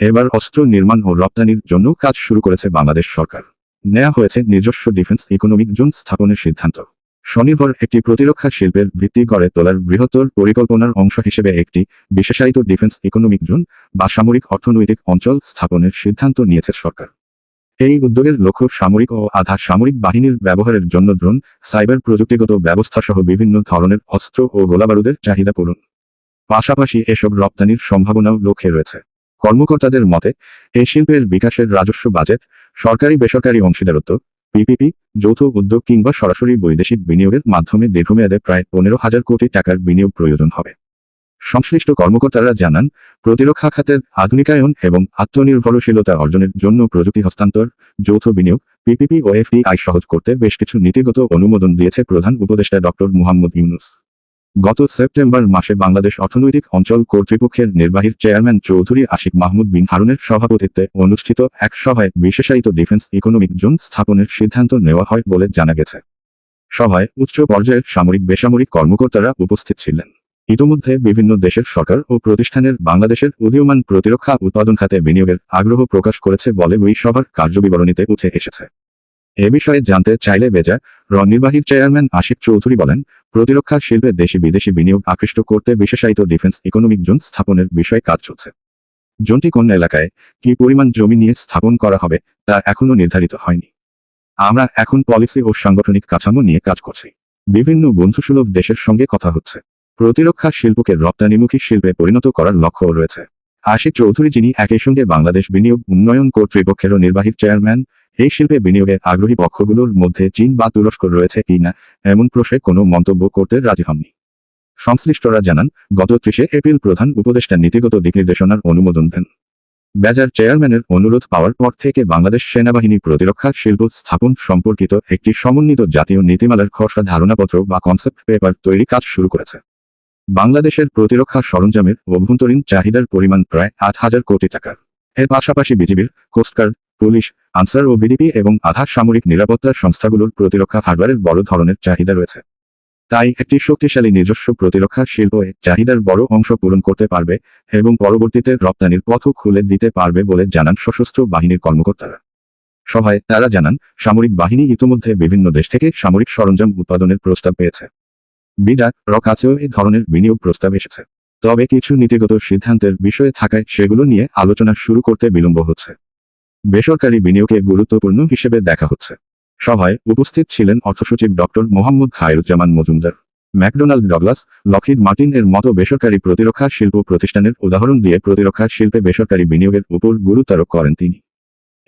এবার অস্ত্র নির্মাণ ও রপ্তানির জন্য কাজ শুরু করেছে বাংলাদেশ সরকার। নেওয়া হয়েছে নিজস্ব ডিফেন্স ইকোনমিক জোন স্থাপনের সিদ্ধান্ত। স্বনির্ভর একটি প্রতিরক্ষা শিল্পের ভিত্তি গড়ে তোলার বৃহত্তর পরিকল্পনার অংশ হিসেবে একটি বিশেষায়িত ডিফেন্স ইকোনমিক জোন বা সামরিক অর্থনৈতিক অঞ্চল স্থাপনের সিদ্ধান্ত নিয়েছে সরকার। এই উদ্যোগের লক্ষ্য সামরিক ও আধা সামরিক বাহিনীর ব্যবহারের জন্য ড্রোন, সাইবার প্রযুক্তিগত ব্যবস্থা সহ বিভিন্ন ধরনের অস্ত্র ও গোলাবারুদের চাহিদা পূরণ। পাশাপাশি এসব রপ্তানির সম্ভাবনাও লক্ষ্যে রয়েছে। কর্মকর্তাদের মতে এই শিল্পের বিকাশের রাজস্ব বাজেট সরকারি বেসরকারি অংশীদারত্ব পিপিপি যৌথ উদ্যোগ কিংবা সরাসরি বৈদেশিক বিনিয়োগের মাধ্যমে দীর্ঘমেয়াদে প্রায় পনেরো হাজার কোটি টাকার বিনিয়োগ প্রয়োজন হবে। সংশ্লিষ্ট কর্মকর্তারা জানান, প্রতিরক্ষা খাতের আধুনিকায়ন এবং আত্মনির্ভরশীলতা অর্জনের জন্য প্রযুক্তি হস্তান্তর, যৌথ বিনিয়োগ পিপিপি ও এফডিআই সহজ করতে বেশ কিছু নীতিগত অনুমোদন দিয়েছে প্রধান উপদেষ্টা ডক্টর মুহাম্মদ ইউনুস। গত সেপ্টেম্বর মাসে বাংলাদেশ অর্থনৈতিক অঞ্চল কর্তৃপক্ষের নির্বাহীর চেয়ারম্যান চৌধুরী আশিক মাহমুদ বিন হারুনের সভাপতিত্বে অনুষ্ঠিত এক সভায় বিশেষায়িত ডিফেন্স ইকোনমিক জোন স্থাপনের সিদ্ধান্ত নেওয়া হয় বলে জানা গেছে। সভায় উচ্চ পর্যায়ের সামরিক বেসামরিক কর্মকর্তারা উপস্থিত ছিলেন। ইতোমধ্যে বিভিন্ন দেশের সরকার ও প্রতিষ্ঠানের বাংলাদেশের উদীয়মান প্রতিরক্ষা উৎপাদন খাতে বিনিয়োগের আগ্রহ প্রকাশ করেছে বলে ওই সভার কার্যবিবরণীতে উঠে এসেছে। এ বিষয়ে জানতে চাইলে বেজা র নির্বাহীর চেয়ারম্যান আশিক চৌধুরী বলেন প্রতিরক্ষা শিল্পে দেশি বিদেশি বিনিয়োগ আকৃষ্ট করতে বিশেষায়িত ডিফেন্স ইকোনমিক জোন স্থাপনের বিষয়ে কাজ চলছে। জোনটি কোন এলাকায়, কি পরিমাণ জমি নিয়ে স্থাপন করা হবে, তা এখনও নির্ধারিত হয়নি। আমরা এখন পলিসি ও সাংগঠনিক কাঠামো নিয়ে কাজ করছি। বিভিন্ন বন্ধুসুলভ দেশের সঙ্গে কথা হচ্ছে। প্রতিরক্ষা শিল্পকে রপ্তানিমুখী শিল্পে পরিণত করার লক্ষ্য রয়েছে। আশিক চৌধুরী যিনি একই সঙ্গে বাংলাদেশ বিনিয়োগ উন্নয়ন কর্তৃপক্ষেরও নির্বাহী চেয়ারম্যান এই শিল্পে বিনিয়োগে আগ্রহী পক্ষগুলোর মধ্যে চীন বা তুরস্ক রয়েছে কিনা এমন প্রশ্নে কোনো মন্তব্য করতে রাজি হননি। সংশ্লিষ্টরা জানান, গত ত্রিশে এপ্রিল প্রধান উপদেষ্টা নীতিগত দিকনির্দেশনার অনুমোদন দেন। বেজার চেয়ারম্যানের অনুরোধ পাওয়ার পর থেকে বাংলাদেশ সেনাবাহিনী প্রতিরক্ষা শিল্প স্থাপন সম্পর্কিত একটি সমন্বিত জাতীয় নীতিমালার খসড়া ধারণাপত্র বা কনসেপ্ট পেপার তৈরি কাজ শুরু করেছে। বাংলাদেশের প্রতিরক্ষা সরঞ্জামের অভ্যন্তরীণ চাহিদার পরিমাণ প্রায় আট হাজার কোটি টাকার। এর পাশাপাশি বিজিবির কোস্টগার্ড পুলিশ, আনসার ও বিডিপি এবং আধা সামরিক নিরাপত্তা সংস্থাগুলোর প্রতিরক্ষা হার্ডওয়্যারের বড় ধরনের চাহিদা রয়েছে। তাই একটি শক্তিশালী নিজস্ব প্রতিরক্ষা শিল্প এ চাহিদার বড় অংশ পূরণ করতে পারবে এবং পরবর্তীতে রপ্তানির পথও খুলে দিতে পারবে বলে জানান সশস্ত্র বাহিনীর কর্মকর্তারা। সভায় তারা জানান, সামরিক বাহিনী ইতোমধ্যে বিভিন্ন দেশ থেকে সামরিক সরঞ্জাম উৎপাদনের প্রস্তাব পেয়েছে। বিডা র কাছেও এই ধরনের বিনিয়োগ প্রস্তাব এসেছে। তবে কিছু নীতিগত সিদ্ধান্তের বিষয়ে থাকায় সেগুলো নিয়ে আলোচনা শুরু করতে বিলম্ব হচ্ছে। বেসরকারি বিনিয়োগে গুরুত্বপূর্ণ হিসেবে দেখা হচ্ছে। সভায় উপস্থিত ছিলেন অর্থসচিব doctor Mohammad Khairuzzaman Majumder, McDonnell Douglas Lockheed Martin এর মতো বেসরকারি প্রতিরক্ষা শিল্প প্রতিষ্ঠানের উদাহরণ দিয়ে প্রতিরক্ষা শিল্পে বেসরকারি বিনিয়োগের উপর গুরুত্বারোপ করেন তিনি।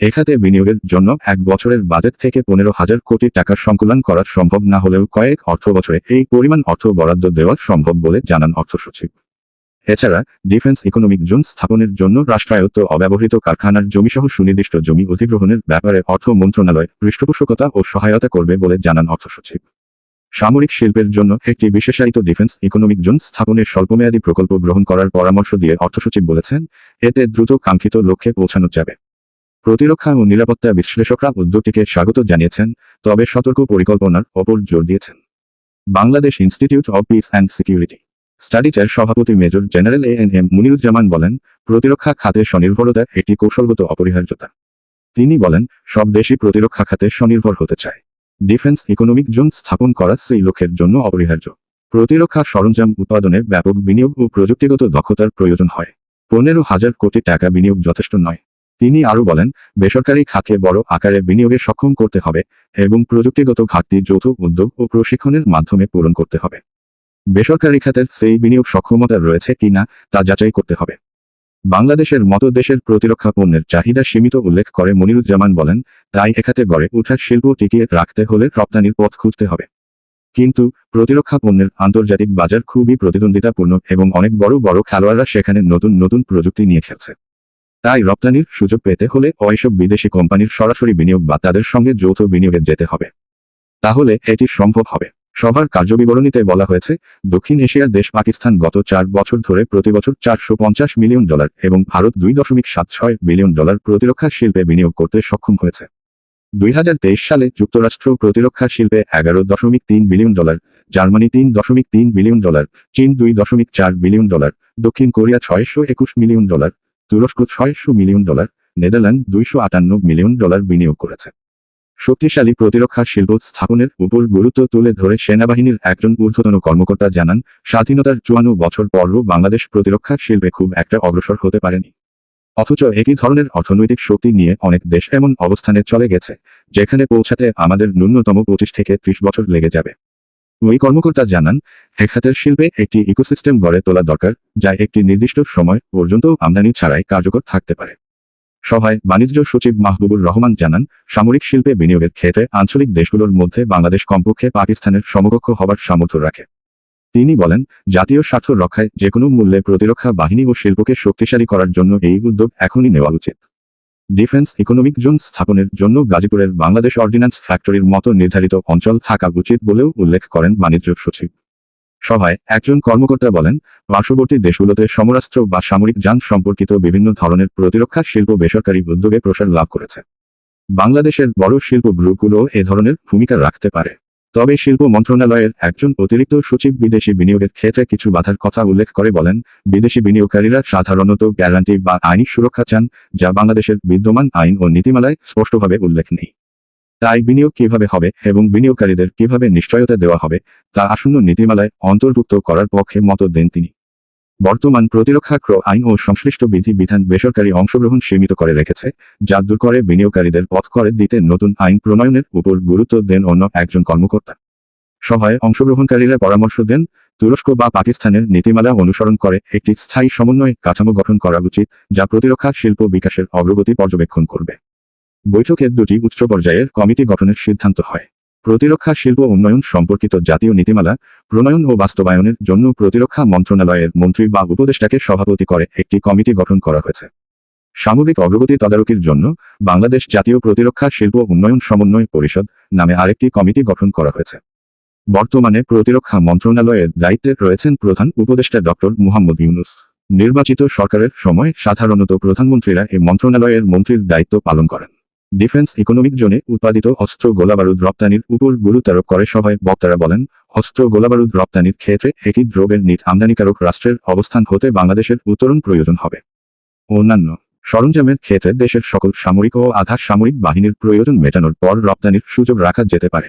এখাতে বিনিয়োগের জন্য এক বছরের বাজেট থেকে পনেরো হাজার কোটি টাকা সংকুলন করা সম্ভব না হলেও কয়েক অর্থ বছরে এই পরিমাণ অর্থ বরাদ্দ দেওয়া সম্ভব বলে জানান অর্থসচিব। এছাড়া ডিফেন্স ইকোনমিক জোন স্থাপনের জন্য রাষ্ট্রায়ত্ত অব্যবহৃত কারখানার জমিসহ সুনির্দিষ্ট জমি অধিগ্রহণের ব্যাপারে অর্থ মন্ত্রণালয় পৃষ্ঠপোষকতা ও সহায়তা করবে বলে জানান অর্থসচিব। সামরিক শিল্পের জন্য একটি বিশেষায়িত ডিফেন্স ইকোনমিক জোন স্থাপনের স্বল্পমেয়াদী প্রকল্প গ্রহণ করার পরামর্শ দিয়ে অর্থসচিব বলেছেন, এতে দ্রুত কাঙ্ক্ষিত লক্ষ্যে পৌঁছানো যাবে। প্রতিরক্ষা ও নিরাপত্তা বিশ্লেষকরা উদ্যোগটিকে স্বাগত জানিয়েছেন, তবে সতর্ক পরিকল্পনার ওপর জোর দিয়েছেন। Bangladesh institute of peace and security স্টাডিজের সভাপতি major general A N M Muniruzzaman বলেন, প্রতিরক্ষা খাতে স্বনির্ভরতা একটি কৌশলগত অপরিহার্যতা। তিনি বলেন, সব দেশই প্রতিরক্ষা খাতে স্বনির্ভর হতে চায়। ডিফেন্স ইকোনমিক জোন স্থাপন করা সেই লক্ষ্যের জন্য অপরিহার্য। প্রতিরক্ষা সরঞ্জাম উৎপাদনে ব্যাপক বিনিয়োগ ও প্রযুক্তিগত দক্ষতার প্রয়োজন হয়। পনেরো হাজার কোটি টাকা বিনিয়োগ যথেষ্ট নয়। তিনি আরও বলেন, বেসরকারি খাতে বড় আকারে বিনিয়োগে সক্ষম করতে হবে এবং প্রযুক্তিগত ঘাটতি যৌথ উদ্যোগ ও প্রশিক্ষণের মাধ্যমে পূরণ করতে হবে। বেসরকারি খাতের সেই বিনিয়োগ সক্ষমতা রয়েছে কিনা তা যাচাই করতে হবে। বাংলাদেশের মতো দেশের প্রতিরক্ষা পণ্যের চাহিদা সীমিত উল্লেখ করে মনিরুজ্জামান বলেন, তাই এখাতে গড়ে ওঠার শিল্প টিকিয়ে রাখতে হলে রপ্তানির পথ খুঁজতে হবে। কিন্তু প্রতিরক্ষা পণ্যের আন্তর্জাতিক বাজার খুবই প্রতিদ্বন্দ্বিতাপূর্ণ এবং অনেক বড় বড় খেলোয়াড়রা সেখানে নতুন নতুন প্রযুক্তি নিয়ে খেলছে। তাই রপ্তানির সুযোগ পেতে হলে ওইসব বিদেশি কোম্পানির সরাসরি বিনিয়োগ বা তাদের সঙ্গে যৌথ বিনিয়োগে যেতে হবে। তাহলে এটি সম্ভব হবে। সভার কার্যবিবরণীতে বলা হয়েছে, দক্ষিণ এশিয়ার দেশ পাকিস্তান গত চার বছর ধরে প্রতি বছর চারশো মিলিয়ন ডলার এবং ভারত দুই দশমিক সাত ছয় বিলিয়ন ডলার প্রতিরক্ষা শিল্পে বিনিয়োগ করতে সক্ষম হয়েছে। দুই হাজার তেইশ সালে যুক্তরাষ্ট্র প্রতিরক্ষা শিল্পে এগারো দশমিক তিন বিলিয়ন ডলার, জার্মানি তিন দশমিক তিন বিলিয়ন ডলার, চীন দুই দশমিক চার বিলিয়ন ডলার, দক্ষিণ কোরিয়া ছয়শো একুশ মিলিয়ন ডলার, তুরস্ক ছয়শো মিলিয়ন ডলার, নেদারল্যান্ড দুইশো আটান্ন মিলিয়ন ডলার বিনিয়োগ করেছে। শক্তিশালী প্রতিরক্ষা শিল্প স্থাপনের উপর গুরুত্ব তুলে ধরে সেনাবাহিনীর একজন ঊর্ধ্বতন কর্মকর্তা জানান, স্বাধীনতার চুয়ান্ন বছর পরও বাংলাদেশ প্রতিরক্ষা শিল্পে খুব একটা অগ্রসর হতে পারেনি। অথচ একই ধরনের অর্থনৈতিক শক্তি নিয়ে অনেক দেশ এমন অবস্থানে চলে গেছে, যেখানে পৌঁছাতে আমাদের ন্যূনতম পঁচিশ থেকে ত্রিশ বছর লেগে যাবে। ওই কর্মকর্তা জানান হেখাতের শিল্পে একটি ইকোসিস্টেম গড়ে তোলা দরকার, যা একটি নির্দিষ্ট সময় পর্যন্ত আমদানি ছাড়াই কার্যকর থাকতে পারে। সভায় বাণিজ্য সচিব মাহবুবুর রহমান জানান, সামরিক শিল্পে বিনিয়োগের ক্ষেত্রে আঞ্চলিক দেশগুলোর মধ্যে বাংলাদেশ কমপক্ষে পাকিস্তানের সমকক্ষ হবার সামর্থ্য রাখে। তিনি বলেন, জাতীয় স্বার্থ রক্ষায় যে কোনো মূল্যে প্রতিরক্ষা বাহিনী ও শিল্পকে শক্তিশালী করার জন্য এই উদ্যোগ এখনই নেওয়া উচিত। ডিফেন্স ইকোনমিক জোন স্থাপনের জন্য গাজীপুরের বাংলাদেশ অর্ডিন্যান্স ফ্যাক্টরির মতো নির্ধারিত অঞ্চল থাকা উচিত বলেও উল্লেখ করেন বাণিজ্য সচিব। সভায় একজন কর্মকর্তা বলেন, পার্শ্ববর্তী দেশগুলোতে সমরাস্ত্র বা সামরিক যান সম্পর্কিত বিভিন্ন ধরনের প্রতিরক্ষা শিল্প বেসরকারি উদ্যোগে প্রসার লাভ করেছে। বাংলাদেশের বড় শিল্প গ্রুপগুলো এ ধরনের ভূমিকা রাখতে পারে। তবে শিল্প মন্ত্রণালয়ের একজন অতিরিক্ত সচিব বিদেশি বিনিয়োগের ক্ষেত্রে কিছু বাধার কথা উল্লেখ করে বলেন, বিদেশি বিনিয়োগকারীরা সাধারণত গ্যারান্টি বা আইনি সুরক্ষা চান, যা বাংলাদেশের বিদ্যমান আইন ও নীতিমালায় স্পষ্টভাবে উল্লেখ নেই। তাই বিনিয়োগ কীভাবে হবে এবং বিনিয়োগকারীদের কীভাবে নিশ্চয়তা দেওয়া হবে, তা আসন্ন নীতিমালায় অন্তর্ভুক্ত করার পক্ষে মত দেন তিনি। বর্তমান প্রতিরক্ষা, ক্র আইন ও সংশ্লিষ্ট বিধি বিধান বেসরকারি অংশগ্রহণ সীমিত করে রেখেছে, যা দূর করে বিনিয়োগকারীদের পথ করে দিতে নতুন আইন প্রণয়নের উপর গুরুত্ব দেন অন্য একজন কর্মকর্তা। সভায় অংশগ্রহণকারীরা পরামর্শ দেন, তুরস্ক বা পাকিস্তানের নীতিমালা অনুসরণ করে একটি স্থায়ী সমন্বয় কাঠামো গঠন করা উচিত, যা প্রতিরক্ষা, শিল্প বিকাশের অগ্রগতি পর্যবেক্ষণ করবে। বৈঠকে দুটি উচ্চ পর্যায়ের কমিটি গঠনের সিদ্ধান্ত হয়। প্রতিরক্ষা শিল্প উন্নয়ন সম্পর্কিত জাতীয় নীতিমালা, প্রণয়ন ও বাস্তবায়নের জন্য প্রতিরক্ষা মন্ত্রণালয়ের মন্ত্রী বা উপদেষ্টাকে সভাপতি করে একটি কমিটি গঠন করা হয়েছে। সামগ্রিক অগ্রগতি তদারকির জন্য বাংলাদেশ জাতীয় প্রতিরক্ষা শিল্প উন্নয়ন সমন্বয় পরিষদ নামে আরেকটি কমিটি গঠন করা হয়েছে। বর্তমানে প্রতিরক্ষা মন্ত্রণালয়ের দায়িত্বে রয়েছেন প্রধান উপদেষ্টা ডক্টর মুহাম্মদ ইউনুস। নির্বাচিত সরকারের সময় সাধারণত প্রধানমন্ত্রীরা এই মন্ত্রণালয়ের মন্ত্রীর দায়িত্ব পালন করেন। ডিফেন্স ইকোনমিক জোনে উৎপাদিত অস্ত্র গোলাবারুদ রপ্তানির উপর গুরুত্বারোপ করে সভায় বক্তারা বলেন, অস্ত্র গোলাবারুদ রপ্তানির ক্ষেত্রে একই দ্রব্যের নিট আমদানিকারক রাষ্ট্রের অবস্থান হতে বাংলাদেশের উত্তরণ প্রয়োজন হবে। অন্যান্য সরঞ্জামের ক্ষেত্রে দেশের সকল সামরিক ও আধা সামরিক বাহিনীর প্রয়োজন মেটানোর পর রপ্তানির সুযোগ রাখা যেতে পারে।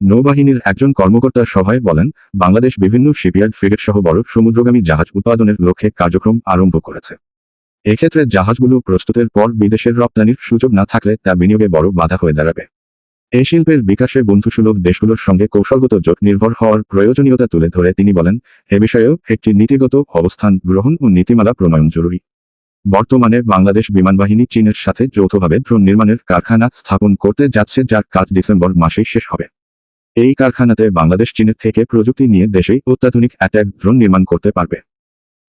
নৌবাহিনীর একজন কর্মকর্তা সভায় বলেন, বাংলাদেশ বিভিন্ন শিপইয়ার্ড ফ্রিগেট সহ বড় সমুদ্রগামী জাহাজ উৎপাদনের লক্ষ্যে কার্যক্রম আরম্ভ করেছে। এক্ষেত্রে জাহাজগুলো প্রস্তুতের পর বিদেশের রপ্তানির সুযোগ না থাকলে তা বিনিয়োগে বড় বাধা হয়ে দাঁড়াবে। এই শিল্পের বিকাশে বন্ধুসুলভ দেশগুলোর সঙ্গে কৌশলগত জোট নির্ভর হওয়ার প্রয়োজনীয়তা তুলে ধরে তিনি বলেন, এ বিষয়েও একটি নীতিগত অবস্থান গ্রহণ ও নীতিমালা প্রণয়ন জরুরি। বর্তমানে বাংলাদেশ বিমানবাহিনী চীনের সাথে যৌথভাবে ড্রোন নির্মাণের কারখানা স্থাপন করতে যাচ্ছে, যার কাজ ডিসেম্বর মাসেই শেষ হবে। এই কারখানাতে বাংলাদেশ চীনের থেকে প্রযুক্তি নিয়ে দেশেই অত্যাধুনিক অ্যাট্যাক ড্রোন নির্মাণ করতে পারবে।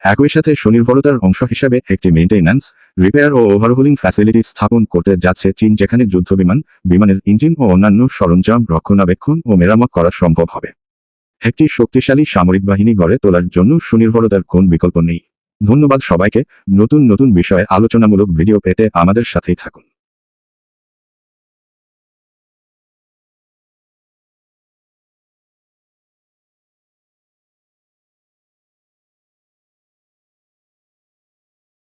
একই সাথে স্বনির্ভরতার অংশ হিসাবে একটি মেইনটেন্যান্স রিপেয়ার ও ওভারহোলিং ফ্যাসিলিটি স্থাপন করতে যাচ্ছে চীন, যেখানে যুদ্ধবিমান বিমানের ইঞ্জিন ও অন্যান্য সরঞ্জাম রক্ষণাবেক্ষণ ও মেরামত করা সম্ভব হবে। একটি শক্তিশালী সামরিক বাহিনী গড়ে তোলার জন্য সুনির্ভরতার কোন বিকল্প নেই। ধন্যবাদ সবাইকে। নতুন নতুন বিষয়ে আলোচনামূলক ভিডিও পেতে আমাদের সাথেই থাকুন।